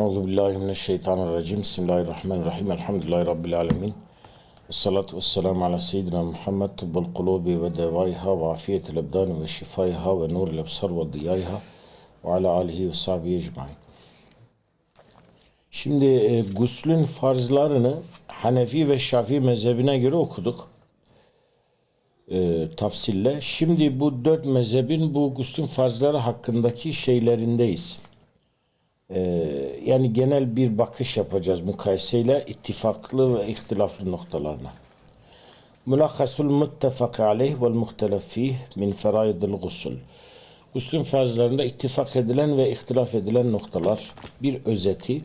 Euzu billahi mineşşeytanirracim. Bismillahirrahmanirrahim. Elhamdülillahi rabbil alamin. Essalatu vesselamu ala seyyidina Muhammed tıbbul kulubi ve devaiha ve afiyetil ebdani ve şifaiha ve nuril ebsar ve diyaiha ve ala alihi ve sahbihi ecmain. Şimdi e, guslün farzlarını Hanefi ve Şafii mezhebine göre okuduk. E, tafsille. Şimdi bu dört mezhebin bu guslün farzları hakkındaki şeylerindeyiz. Ee, yani genel bir bakış yapacağız mukayeseyle ittifaklı ve ihtilaflı noktalarına. Mulakhasul muttefak aleyh vel muhtelef fih min feraidil gusul. Guslün farzlarında ittifak edilen ve ihtilaf edilen noktalar. Bir özeti.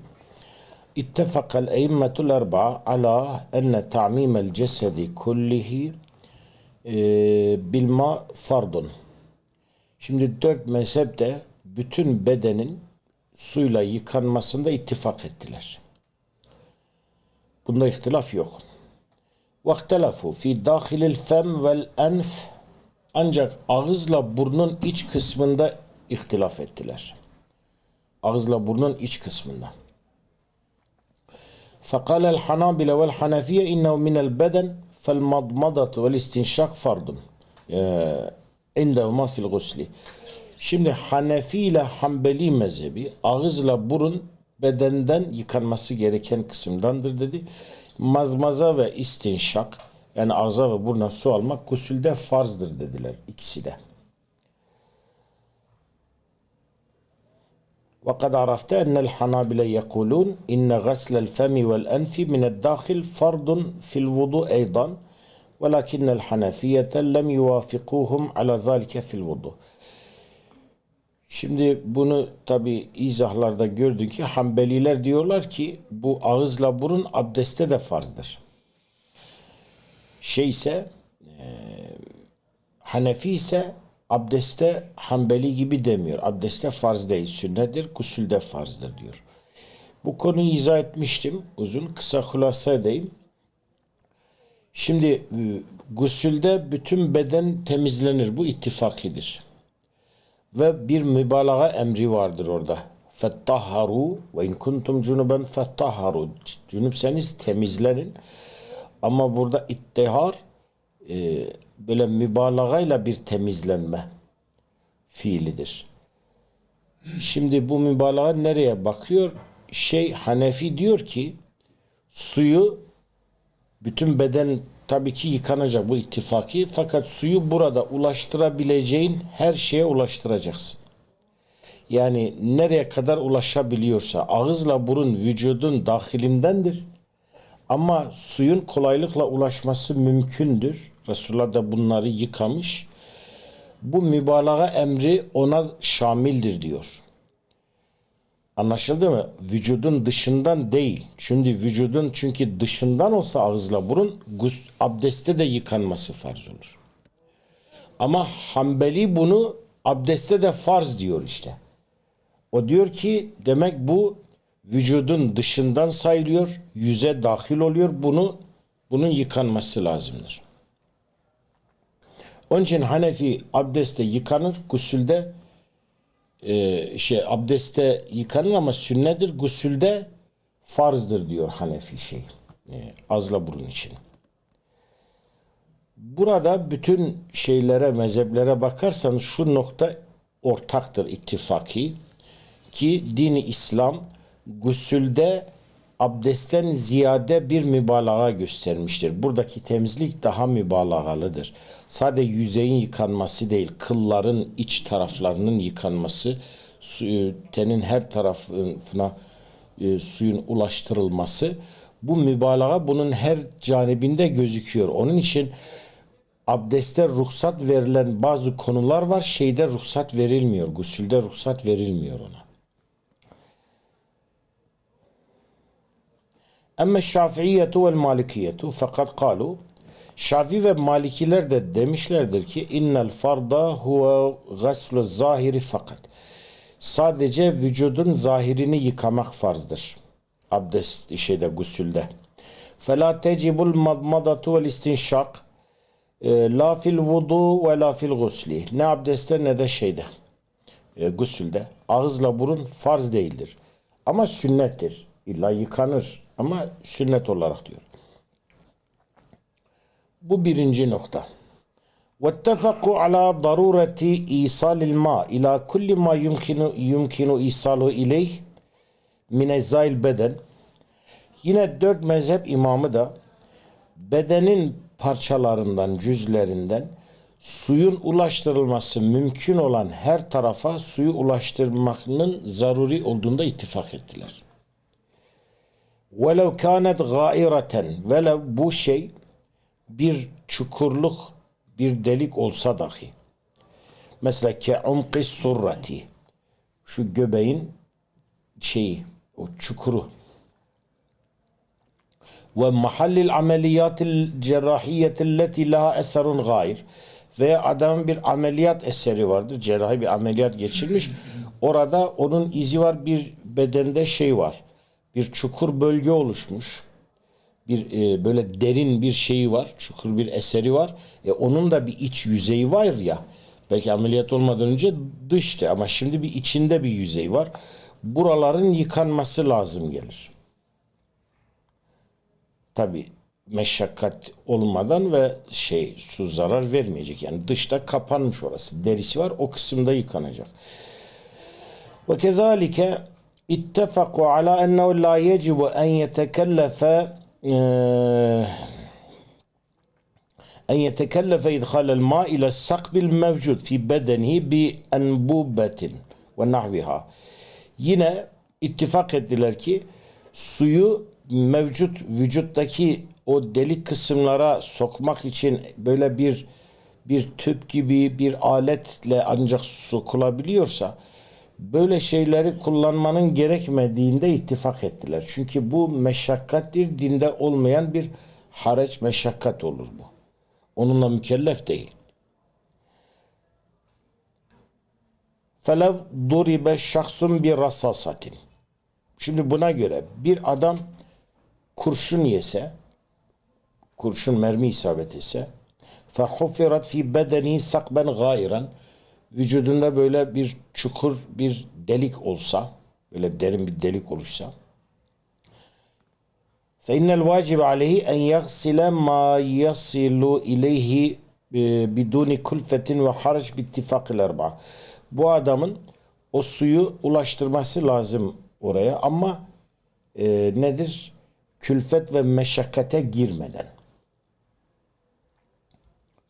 İttefakal eimmetul erba ala enne ta'mimel cesedi kullihi e, bilma fardun. Şimdi dört mezhepte bütün bedenin suyla yıkanmasında ittifak ettiler. Bunda ihtilaf yok. وَاخْتَلَفُوا fi دَاخِلِ الْفَمْ وَالْاَنْفِ Ancak ağızla burnun iç kısmında ihtilaf ettiler. Ağızla burnun iç kısmında. فقال الحنابلة والحنفية إنه من البدن فالمضمضة والاستنشاق فرض عندهما في الغسل Şimdi Hanefi ile Hanbeli mezhebi ağızla burun bedenden yıkanması gereken kısımdandır dedi. Mazmaza ve istinşak yani ağza ve buruna su almak gusülde farzdır dediler ikisi de. وقد عرفت أن الحنابلة يقولون إن غسل الفم والأنف من الداخل فرض في الوضوء أيضا ولكن الحنفية لم يوافقوهم على ذلك في الوضوء Şimdi bunu tabi izahlarda gördük ki Hanbeliler diyorlar ki bu ağızla burun abdeste de farzdır. Şey ise e, Hanefi ise abdeste Hanbeli gibi demiyor. Abdeste farz değil, sünnettir, gusülde farzdır diyor. Bu konuyu izah etmiştim uzun. Kısa hulasa edeyim. Şimdi e, gusülde bütün beden temizlenir. Bu ittifakidir ve bir mübalağa emri vardır orada. Fettahharu ve in kuntum cunuben fettahharu. Cünüpseniz temizlenin. Ama burada ittihar e, böyle mübalağayla bir temizlenme fiilidir. Şimdi bu mübalağa nereye bakıyor? Şey Hanefi diyor ki suyu bütün beden tabii ki yıkanacak bu ittifaki fakat suyu burada ulaştırabileceğin her şeye ulaştıracaksın. Yani nereye kadar ulaşabiliyorsa ağızla burun vücudun dahilindendir. Ama suyun kolaylıkla ulaşması mümkündür. Resulullah da bunları yıkamış. Bu mübalağa emri ona şamildir diyor. Anlaşıldı mı? Vücudun dışından değil. Şimdi vücudun çünkü dışından olsa ağızla burun abdeste de yıkanması farz olur. Ama Hanbeli bunu abdeste de farz diyor işte. O diyor ki demek bu vücudun dışından sayılıyor, yüze dahil oluyor. Bunu bunun yıkanması lazımdır. Onun için Hanefi abdeste yıkanır, gusülde e, şey abdeste yıkanır ama sünnettir. Gusülde farzdır diyor Hanefi şey. E, azla burun için. Burada bütün şeylere, mezheplere bakarsanız şu nokta ortaktır ittifaki ki dini İslam gusülde abdestten ziyade bir mübalağa göstermiştir. Buradaki temizlik daha mübalağalıdır. Sadece yüzeyin yıkanması değil, kılların iç taraflarının yıkanması, su, tenin her tarafına e, suyun ulaştırılması, bu mübalağa bunun her canibinde gözüküyor. Onun için abdeste ruhsat verilen bazı konular var, şeyde ruhsat verilmiyor, gusülde ruhsat verilmiyor ona. Emme şafiiyetu vel malikiyetu fakat kalu Şafi ve Malikiler de demişlerdir ki innel farda huve gaslu zahiri fakat. Sadece vücudun zahirini yıkamak farzdır. Abdest şeyde gusülde. Fela tecibul madmadatu vel istinşak e, la fil vudu ve la fil gusli. Ne abdestte ne de şeyde. E, gusülde. Ağızla burun farz değildir. Ama sünnettir. İlla yıkanır ama sünnet olarak diyor. Bu birinci nokta. واتفقوا على ضرورة إيصال الماء إلى كل ما يمكن يمكن إيصاله إليه من أجزاء البدن. Yine dört mezhep imamı da bedenin parçalarından, cüzlerinden suyun ulaştırılması mümkün olan her tarafa suyu ulaştırmanın zaruri olduğunda ittifak ettiler. velev kânet gâireten velev bu şey bir çukurluk bir delik olsa dahi mesela ke umqis surrati şu göbeğin şeyi o çukuru ve mahallil ameliyatil cerrahiyyetilleti la eserun gayr ve adamın bir ameliyat eseri vardır. Cerrahi bir ameliyat geçirmiş. Orada onun izi var. Bir bedende şey var. Bir çukur bölge oluşmuş bir e, böyle derin bir şeyi var, çukur bir eseri var. E, onun da bir iç yüzeyi var ya. Belki ameliyat olmadan önce dıştı ama şimdi bir içinde bir yüzey var. Buraların yıkanması lazım gelir. Tabi meşakkat olmadan ve şey su zarar vermeyecek. Yani dışta kapanmış orası. Derisi var o kısımda yıkanacak. Ve kezalike ittefaku ala ennehu la yecibu en yetekellefe أن يتكلف إدخال الماء إلى السقب الموجود في بدنه بأنبوبة ونحوها yine ittifak ettiler ki suyu mevcut vücuttaki o delik kısımlara sokmak için böyle bir bir tüp gibi bir aletle ancak sokulabiliyorsa böyle şeyleri kullanmanın gerekmediğinde ittifak ettiler. Çünkü bu meşakkattir, dinde olmayan bir haraç meşakkat olur bu. Onunla mükellef değil. Felev duribe şahsun bir rasasatin. Şimdi buna göre bir adam kurşun yese, kurşun mermi isabet etse, fehufirat fi bedeni sakben gayran, vücudunda böyle bir çukur, bir delik olsa, böyle derin bir delik olursa فَاِنَّ الْوَاجِبَ عَلَيْهِ اَنْ يَغْسِلَ مَا يَصِلُ اِلَيْهِ biduni kulfetin ve haraç bittifak erba. Bu adamın o suyu ulaştırması lazım oraya ama e, nedir? Külfet ve meşakkate girmeden.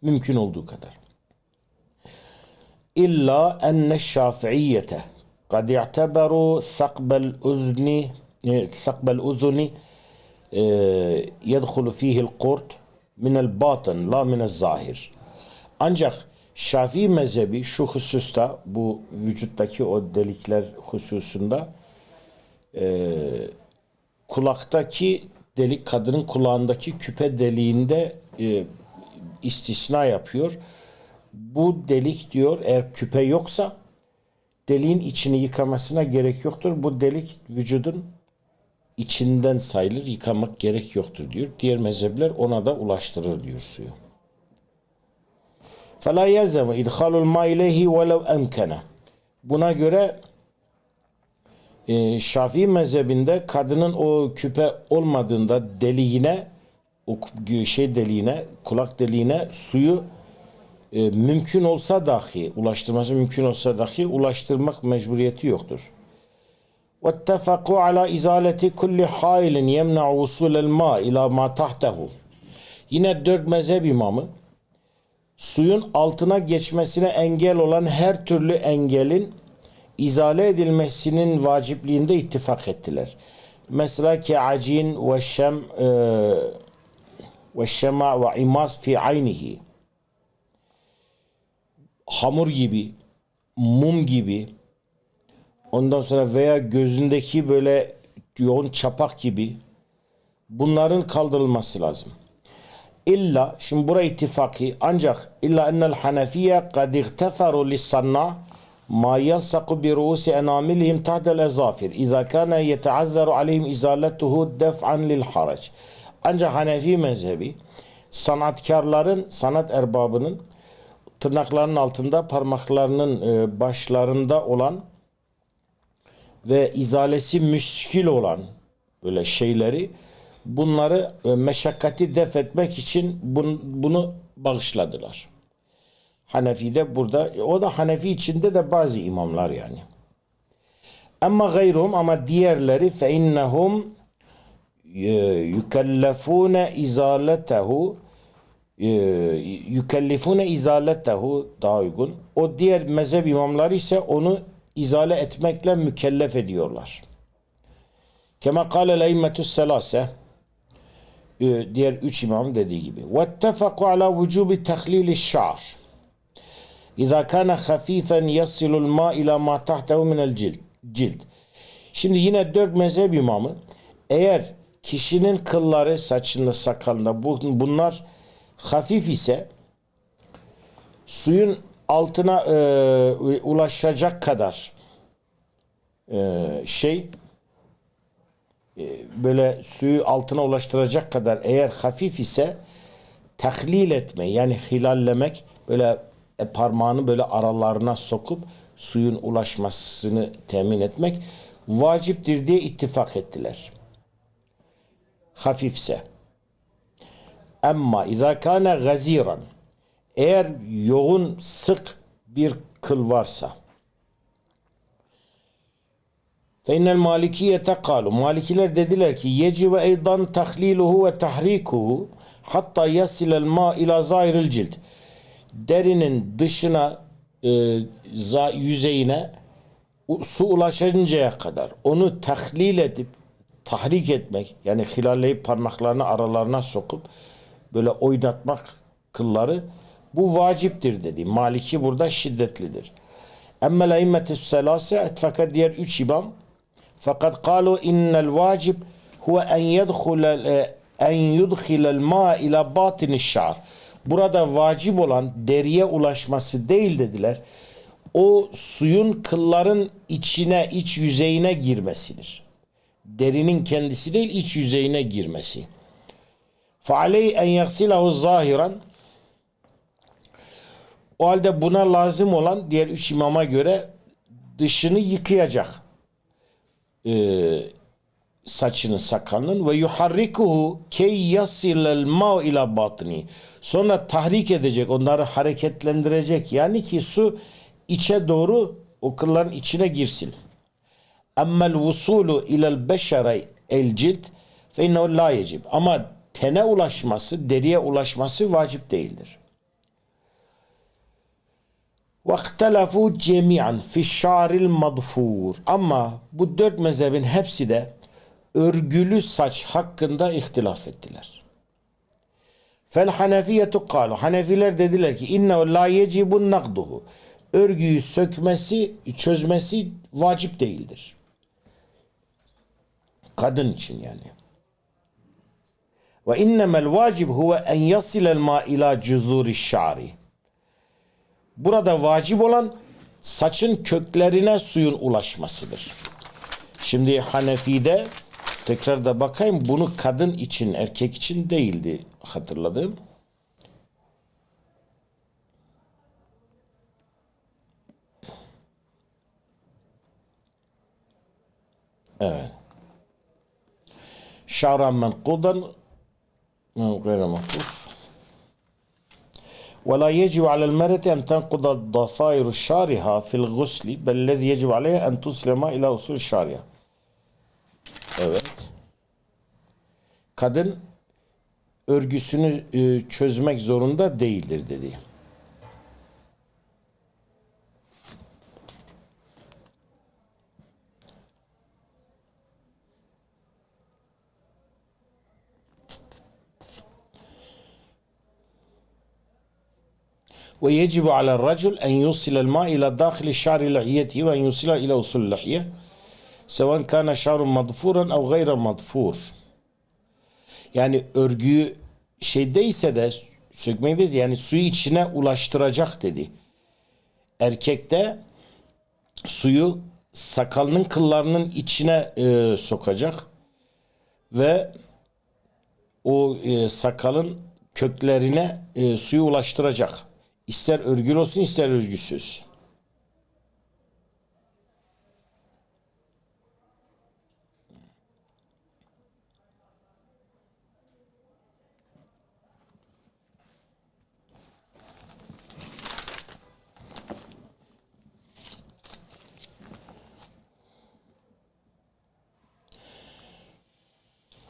Mümkün olduğu kadar. İlla enne şafiiyete kad i'teberu sakbel uzni e, sakbel uzuni e, yedhulu fihil kurt minel batın la minel zahir. Ancak Şafii mezhebi şu hususta bu vücuttaki o delikler hususunda e, kulaktaki delik kadının kulağındaki küpe deliğinde e, istisna yapıyor bu delik diyor eğer küpe yoksa deliğin içini yıkamasına gerek yoktur. Bu delik vücudun içinden sayılır. Yıkamak gerek yoktur diyor. Diğer mezhepler ona da ulaştırır diyor suyu. فَلَا يَلْزَمُ اِدْخَالُ الْمَا اِلَيْهِ وَلَوْ اَمْكَنَ Buna göre e, Şafii mezhebinde kadının o küpe olmadığında deliğine o şey deliğine kulak deliğine suyu e, mümkün olsa dahi, ulaştırması mümkün olsa dahi ulaştırmak mecburiyeti yoktur. واتفقوا على إزالة كل حائل يمنع وصول الماء إلى ما تحته. Yine dört mezhep imamı suyun altına geçmesine engel olan her türlü engelin izale edilmesinin vacipliğinde ittifak ettiler. Mesela ki acin ve şem e, ve şema ve imaz fi aynihi hamur gibi, mum gibi, ondan sonra veya gözündeki böyle yoğun çapak gibi bunların kaldırılması lazım. İlla, şimdi buraya ittifaki ancak illa ennel hanefiye kad iğteferu lissanna ma yalsaku bi ruusi enamilihim tahdel ezafir İza kana yeteazzaru aleyhim izaletuhu def'an lil harac. Ancak Hanefi mezhebi sanatkarların, sanat erbabının tırnaklarının altında parmaklarının e, başlarında olan ve izalesi müşkil olan böyle şeyleri bunları e, meşakkati def etmek için bunu, bağışladılar. Hanefi de burada o da Hanefi içinde de bazı imamlar yani. Ama gayrum ama diğerleri fe innehum yükellefune izaletehu e, yükellifune izaletehu daha uygun. O diğer mezhep imamları ise onu izale etmekle mükellef ediyorlar. Kema kâle leimmetü selase e, diğer üç imam dediği gibi. Vettefaku ala vücubi tehlili şa'ar. İza kana hafifen yasilul ma ila ma tahtehu minel cild. cild. Şimdi yine dört mezhep imamı eğer kişinin kılları saçında sakalında bu, bunlar hafif ise suyun altına e, ulaşacak kadar e, şey e, böyle suyu altına ulaştıracak kadar eğer hafif ise tahlil etme yani hilallemek böyle e, parmağını böyle aralarına sokup suyun ulaşmasını temin etmek vaciptir diye ittifak ettiler. Hafifse. Emma izâ kâne gaziran. Eğer yoğun sık bir kıl varsa. Feynel malikiyete kalu. Malikiler dediler ki yeci ve eydan tahliluhu ve tahrikuhu hatta yasilel ma ila zahiril cilt. Derinin dışına e, yüzeyine su ulaşıncaya kadar onu tahlil edip tahrik etmek yani hilalleyip parmaklarını aralarına sokup böyle oynatmak kılları bu vaciptir dedi. Maliki burada şiddetlidir. Emme la selase fakat diğer üç imam fakat kalu innel vacib huve en yedhule en yudkhilel ma ila batini şar. Burada vacip olan deriye ulaşması değil dediler. O suyun kılların içine, iç yüzeyine girmesidir. Derinin kendisi değil, iç yüzeyine girmesi. فَعَلَيْهِ en يَغْسِلَهُ zahiran O halde buna lazım olan diğer üç imama göre dışını yıkayacak. Ee, saçının sakalının ve yuharrikuhu key yasilel ma ila batni. Sonra tahrik edecek, onları hareketlendirecek. Yani ki su içe doğru o kılların içine girsin. Emmel vusulu ilel beşere el cilt fe innehu la yecib. Ama tene ulaşması, deriye ulaşması vacip değildir. وَاخْتَلَفُوا جَمِيعًا فِي الشَّعْرِ الْمَضْفُورِ Ama bu dört mezhebin hepsi de örgülü saç hakkında ihtilaf ettiler. Fel hanefiyetu kalu. Hanefiler dediler ki inne la yecibun nakduhu. Örgüyü sökmesi, çözmesi vacip değildir. Kadın için yani. Ve innemel vacib huve en yasilel ma ila cuzuri şa'ri. Burada vacip olan saçın köklerine suyun ulaşmasıdır. Şimdi Hanefi'de tekrar da bakayım bunu kadın için erkek için değildi hatırladığım. Evet. Şa'ran menkudan غير مخطوف ولا يجب على المرأة أن تنقض ضفائر شعرها في الغسل بل الذي يجب عليها أن تصل الماء إلى أصول شعرها Evet. Kadın örgüsünü e, çözmek zorunda değildir dedi. Ve yecibu alel racul en yusilel ma ila dâhili şâri lihiyeti ve en yusila ila usul lihiye. Seven kana şarun madfuran ev gayra madfur. Yani örgüyü şeydeyse de sökmekteyiz yani suyu içine ulaştıracak dedi. Erkekte suyu sakalının kıllarının içine e, sokacak ve o e, sakalın köklerine e, suyu ulaştıracak. İster örgülü olsun ister örgüsüz.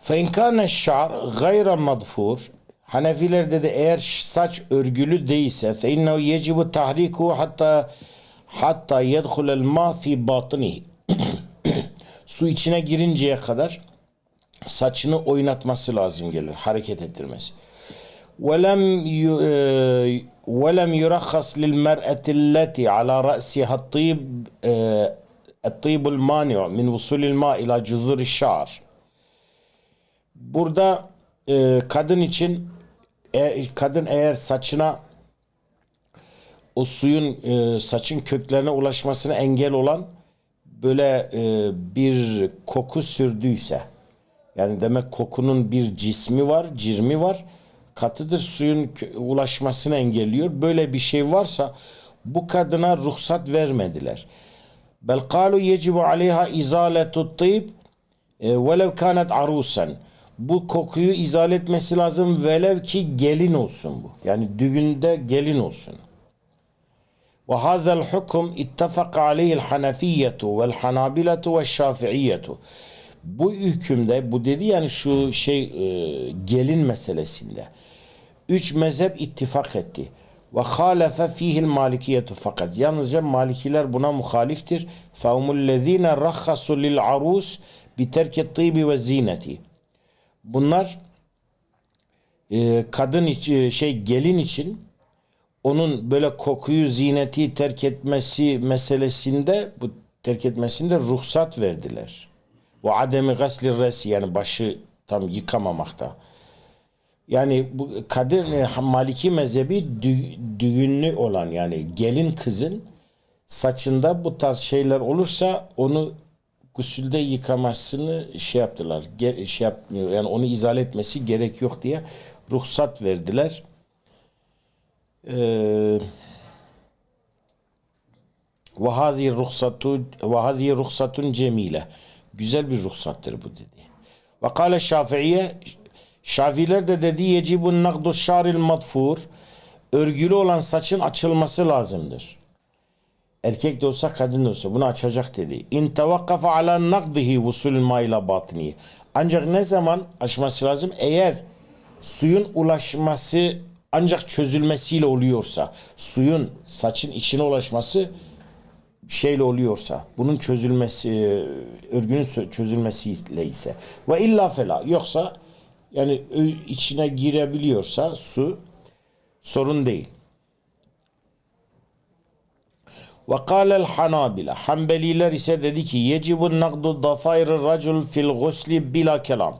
فإن كان الشعر غير مضفور Hanefiler dedi eğer saç örgülü değilse فَاِنَّهُ يَجِبُ تَحْرِيكُهُ hatta hatta يَدْخُلَ الْمَا فِي بَاطِنِهِ Su içine girinceye kadar saçını oynatması lazım gelir. Hareket ettirmesi. ولم ي- ولم يرخص للمرأة التي على رأسها الطيب الطيب المانع من وصول الماء إلى جذور الشعر. Burada e, kadın için kadın eğer saçına o suyun e, saçın köklerine ulaşmasına engel olan böyle e, bir koku sürdüyse yani demek kokunun bir cismi var, cirmi var. Katıdır suyun ulaşmasını engelliyor. Böyle bir şey varsa bu kadına ruhsat vermediler. Bel kalu yecibu aleyha izaletu tıyb e, velev kanet arusen bu kokuyu izal etmesi lazım. Velev ki gelin olsun bu. Yani düğünde gelin olsun. Ve hazel hukum ittefak aleyhil hanefiyyetu vel hanabiletu ve şafiiyyetu. Bu hükümde bu dedi yani şu şey e, gelin meselesinde. Üç mezhep ittifak etti. Ve halefe fihil malikiyetu fakat. Yalnızca malikiler buna muhaliftir. Fehumullezine rahhasu lil arus bi terki tibi ve zineti. Bunlar e, kadın için şey gelin için onun böyle kokuyu zineti terk etmesi meselesinde bu terk etmesinde ruhsat verdiler. Ve ademi gasli resi yani başı tam yıkamamakta. Yani bu kadın e, Maliki mezhebi dü- düğünlü olan yani gelin kızın saçında bu tarz şeyler olursa onu gusülde yıkamasını şey yaptılar. Ge- şey yapmıyor yani onu izale etmesi gerek yok diye ruhsat verdiler. Ee, ve hazi ruhsatu ve ruhsatun cemile. Güzel bir ruhsattır bu dedi. Ve kâle Şafiiye Şafiler de dedi yecibun nakdu şaril madfur örgülü olan saçın açılması lazımdır. Erkek de olsa kadın da olsa bunu açacak dedi. İn tevakkafa ala nakdihi vusul mayla batni. Ancak ne zaman açması lazım? Eğer suyun ulaşması ancak çözülmesiyle oluyorsa, suyun saçın içine ulaşması şeyle oluyorsa, bunun çözülmesi, e, örgünün çözülmesiyle ise ve illa fela yoksa yani içine girebiliyorsa su sorun değil. Ve kâlel hanabila. Hanbeliler ise dedi ki yecibun nakdu dafayrı racul fil gusli bila kelam.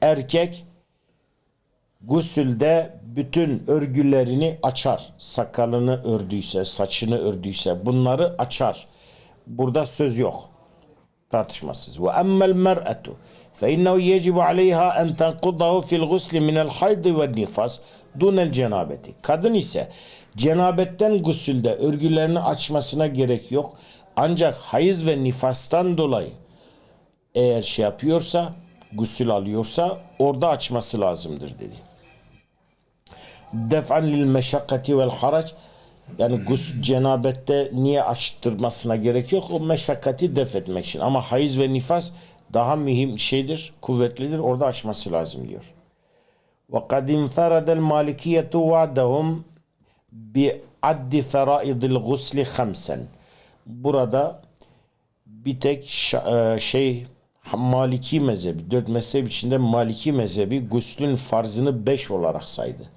Erkek gusülde bütün örgülerini açar. Sakalını ördüyse, saçını ördüyse bunları açar. Burada söz yok. Tartışmasız. Ve emmel mer'etu fe innehu yecibu aleyha en tenkudahu fil gusli minel haydi ve nifas dunel cenabeti. Kadın ise cenabetten gusülde örgülerini açmasına gerek yok. Ancak hayız ve nifastan dolayı eğer şey yapıyorsa, gusül alıyorsa orada açması lazımdır dedi. Def'an lil meşakkati vel harac. Yani gus cenabette niye açtırmasına gerek yok? O meşakkati def etmek için. Ama hayız ve nifas daha mühim şeydir kuvvetlidir. Orada açması lazım diyor. Ve kad inferadel malikiyetu va'dahum bi addi feraidil gusli hamsen burada bir tek e, şey Maliki mezhebi, dört mezhep içinde Maliki mezhebi guslün farzını beş olarak saydı.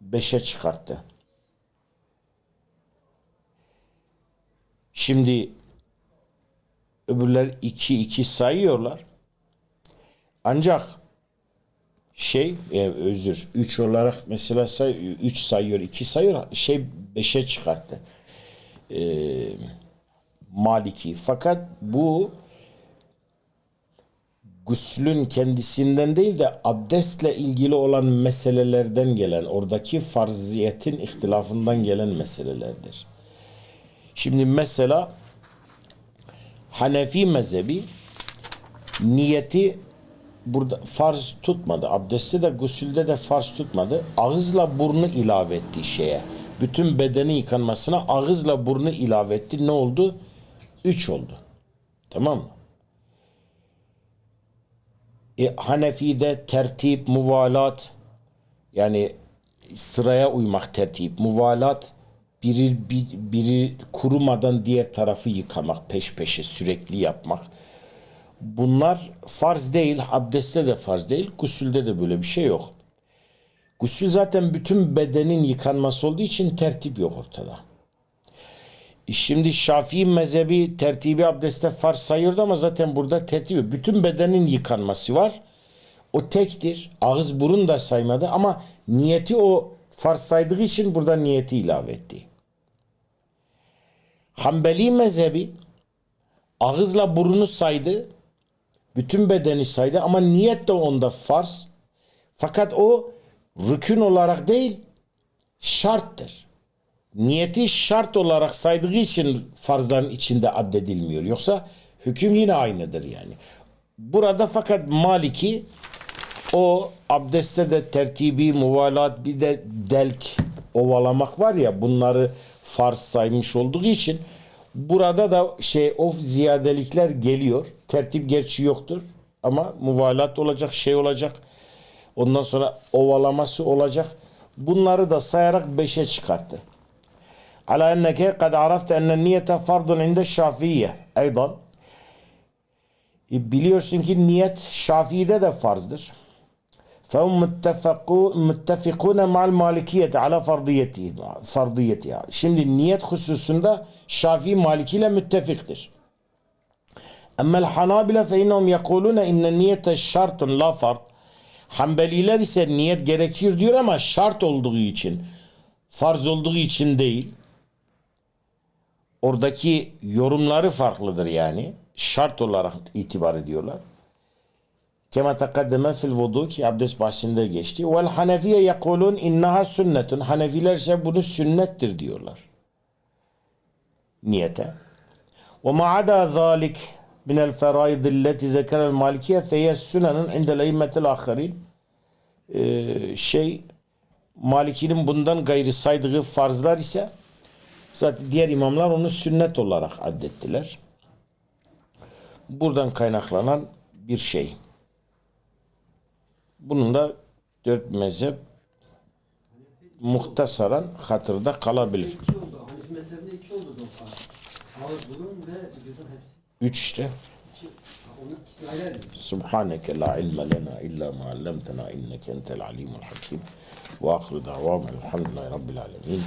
Beşe çıkarttı. Şimdi öbürler iki iki sayıyorlar. Ancak şey e, özür üç olarak mesela say, üç sayıyor iki sayıyor şey beşe çıkarttı. Ee, Maliki. Fakat bu guslün kendisinden değil de abdestle ilgili olan meselelerden gelen, oradaki farziyetin ihtilafından gelen meselelerdir. Şimdi mesela Hanefi mezhebi niyeti burada farz tutmadı. Abdestte de gusülde de farz tutmadı. Ağızla burnu ilave etti şeye. Bütün bedeni yıkanmasına ağızla burnu ilave etti. Ne oldu? Üç oldu. Tamam mı? E, Hanefi'de tertip, muvalat yani sıraya uymak tertip, muvalat biri, bir- biri kurumadan diğer tarafı yıkamak, peş peşe sürekli yapmak. Bunlar farz değil, abdestte de farz değil, gusülde de böyle bir şey yok. Gusül zaten bütün bedenin yıkanması olduğu için tertip yok ortada. E Şimdi Şafii mezhebi tertibi abdestte farz sayıyordu ama zaten burada tertip. Bütün bedenin yıkanması var. O tektir. Ağız burun da saymadı ama niyeti o farz saydığı için burada niyeti ilave etti. Hanbeli mezhebi ağızla burunu saydı. Bütün bedeni saydı ama niyet de onda farz. Fakat o rükün olarak değil şarttır. Niyeti şart olarak saydığı için farzların içinde addedilmiyor. Yoksa hüküm yine aynıdır yani. Burada fakat Maliki o abdestte de tertibi, muvalat bir de delk, ovalamak var ya bunları farz saymış olduğu için Burada da şey of ziyadelikler geliyor. Tertip gerçi yoktur ama muvalat olacak, şey olacak. Ondan sonra ovalaması olacak. Bunları da sayarak 5'e çıkarttı. Ala enneke kad arafte enne niyete fardun inde şafiye. Eydan. E, biliyorsun ki niyet Şafii'de de farzdır. فهم متفقون متفقون مع المالكية على فرضيته فرضيتها. Şimdi niyet hususunda Şafii Maliki ile müttefiktir. Ama el-Hanabila fe innahum yekulun inne niyete şartun la fard. Hanbeliler ise niyet gerekir diyor ama şart olduğu için, farz olduğu için değil. Oradaki yorumları farklıdır yani. Şart olarak itibar ediyorlar. Kema takaddeme fil vudu ki abdest bahsinde geçti. Vel hanefiye yekulun innaha sünnetun. Hanefiler ise bunu sünnettir diyorlar. Niyete. Ve ma'ada zalik min el feraid illeti zekerel malikiye feyye sünenun indel eymmetil ahirin. Ee, şey Maliki'nin bundan gayri saydığı farzlar ise zaten diğer imamlar onu sünnet olarak addettiler. Buradan kaynaklanan bir şey. Bunun da dört mezhep muhtasaran hatırda kalabilir. İki oldu. Hanefi mezhebinde iki oldu. Ağız, burun ve vücudun hepsi. Üç işte. Subhaneke la ilme lena illa ma allamtena inneke entel alimul hakim. Ve ahru davamel elhamdülillahi rabbil alemin.